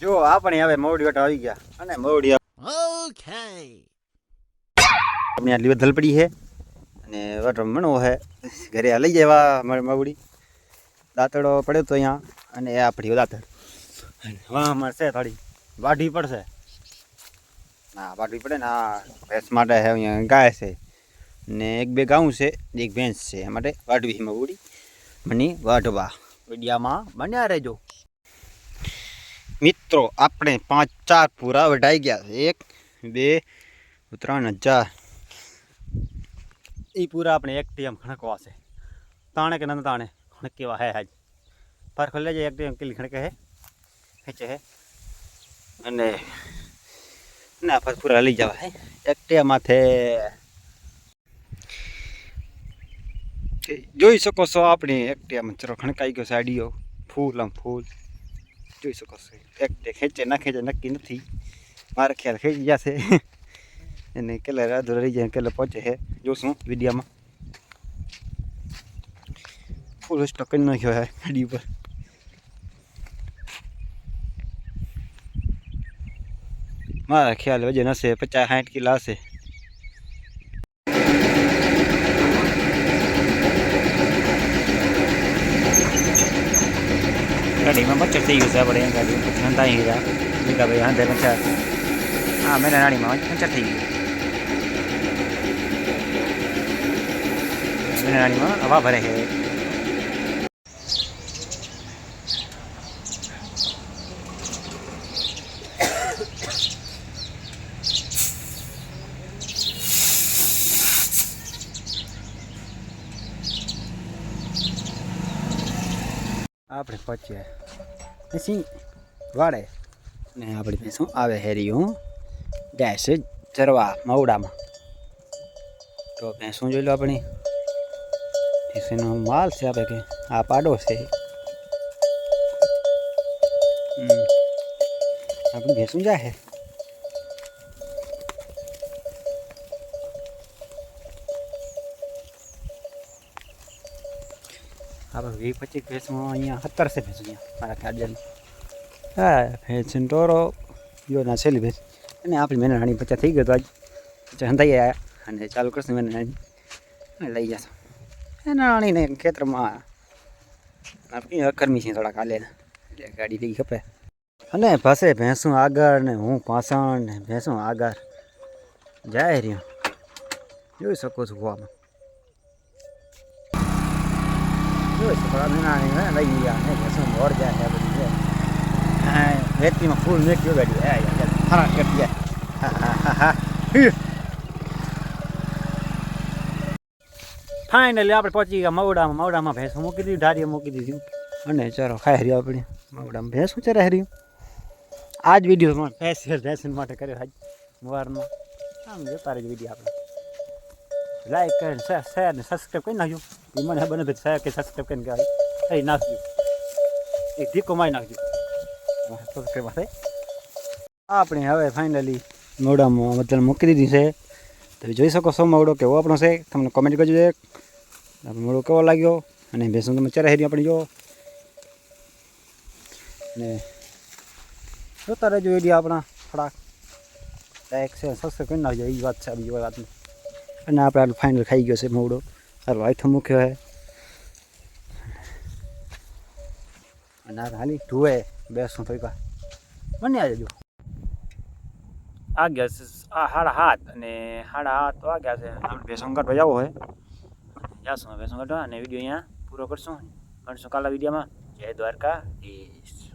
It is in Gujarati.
જો આપણે હવે મવડી વટા આવી ગયા. અને મવડી ઓકે આપણે આટલી લીવર પડી છે. અને વટ મણો છે. ઘરે લઈ જવા મવડી. દાંતડો પડ્યો તો અહીંયા. અને એ આપણી દાંતડ. વાહ મળશે થોડી વાઢવી પડશે. ના વાઢવી પડે ને આ ભેંસ માટે છે અહીંયા ગાય છે. ને એક બે ગાઉં છે એક ભેંસ છે. એ માટે વાઢવી મવડી. મની વાઢવા. વિડિયામાં બન્યા રહેજો. મિત્રો, આપણે પાંચ, ચાર પૂરા વઢાઈ ગયા છે. એક, બે, ત્રણ હજાર. એ પૂરા આપણે એક ટીએમ ખણકવા છે. તાણે કે ન તાણે? ખણકેવા હે હાજ. પર ખોલે જાય એક ટીએમ કેટલી ખણકે હે? ખેંચે હે. અને ના પર પૂરા લઈ જવા હે. એક ટીએમ માથે જોઈ શકો છો આપણે એક ટીએમ ચરો ખણકાઈ ગયો સાડીઓ ફૂલ આમ ફૂલ. જોઈ શકો છો. એક ખેંચે, ના ખેંચે, નક્કી નથી. મારા ખ્યાલ ખેંચી જશે. એને કેટલે રાધો રહી જાય કેટલે પહોંચે છે જોશું વિડીયામાં. ફૂલ સ્ટોક કરી નાખ્યો હે, ગાડી ઉપર. મારા ખ્યાલ વજન હશે પચાસ સાઠ કિલો હશે. ગાડીમાં મચ્છર થઈ ગયું છે આપણે એ ગાડી. નંદાઈ ગયા મીકા ભાઈ હાંધે મચ્છર હા, મેં નાડીમાં મચ્છર થઈ ગયું મેં નાડીમાં હવા ભરે છે. આપણે પહોંચ્યા પછી વાળે ને આપણી ભેંસું આવે હેરિયું જાય છે ચરવા મવડામાં. તો ભેંસું જોઈ લો આપણી? ભેંસીનો માલ છે આપણે કે આ પાડો છે. આપણી ભેંસું જાય આપણે વીસ પચીસ ભેંસમાં અહીંયા સત્તર ભેંસ અહીંયા, મારા ખ્યાલ હા, ભેંસું ટોરો યોના છેલ્લી ભેંસ. અને આપણી મહેનત રાણી પચાસ થઈ ગયો તો આજ પચાસ હંધાઈ આવ્યા અને ચાલુ કરશું મેને રાણી લઈ જશો. એના રાણીને ખેતરમાં અકર્મી છે થોડા કાલે ગાડી લઈ ખપે. અને પાસે ભેંસું આગળ ને હું પાછળ ને ભેંસું આગળ જાય રહ્યો. જોઈ શકો છો ગોવામાં. જોઈ શકો અમે નાની હે લઈ ગયા ને ભેંસું મોડ જાય છે આ બધી છે હા વેચતીમાં ફૂલ મેક્યો ગાડી હે યાર ફરાક કરી દે હા હા હા હા ફાઇનલી આપણે પહોંચી ગયા મવડામાં. મવડામાં ભેંસું મૂકી દીધી ઢારીએ મૂકી દીધી. અને ચાલો ખાઈ રહ્યો આપણે. મવડામાં ભેંસું ચરાઈ રહ્યું આ જ વીડિયો ભેંસ ભેંસન માટે કર્યો આજ સવારમાં આમ જોતા રહેજો વીડિયો આપણે. લાઈક કરીને શેર શેર ને સબસ્ક્રાઈબ કરી નાખજો. એ હા બને ભાઈ શેર કે સબસ્ક્રાઈબ કરીને કહેવાય એ નાખજો. એક ધીકો મારી નાખજો સબસ્ક્રાઈબ થાય આપણે હવે ફાઇનલી મોડામાં બધા મૂકી દીધી છે. તમે જોઈ શકો છો મોડો કેવો આપણો છે. તમને કોમેન્ટ કરજો એક. આપણે મોડો કેવો લાગ્યો? અને ભેંસો તમે ચારે હેરી આપણે જો. અને જોતા રહેજો વીડિયો આપણા. થોડાક લાઈક છે સબસ્ક્રાઈબ કરી નાખજો. એ વાત છે, બીજી વાત અને આપણે ફાઇનલ ખાઈ ગયો છે મોડો. આઈથો મૂક્યો છે અને આ હાલી ધુએ, બેસું તો બની આજે જો આ ગયા છે આ સાડા હાથ અને સાડા હાથ વાગ્યા છે. આપણે ભેસું કાઢવા જવો હોય. જાશું ભેસું કાઢવા અને વીડિયો અહીંયા પૂરો કરશું. મળશું કાલા વિડીયોમાં. જય દ્વારકા દેશ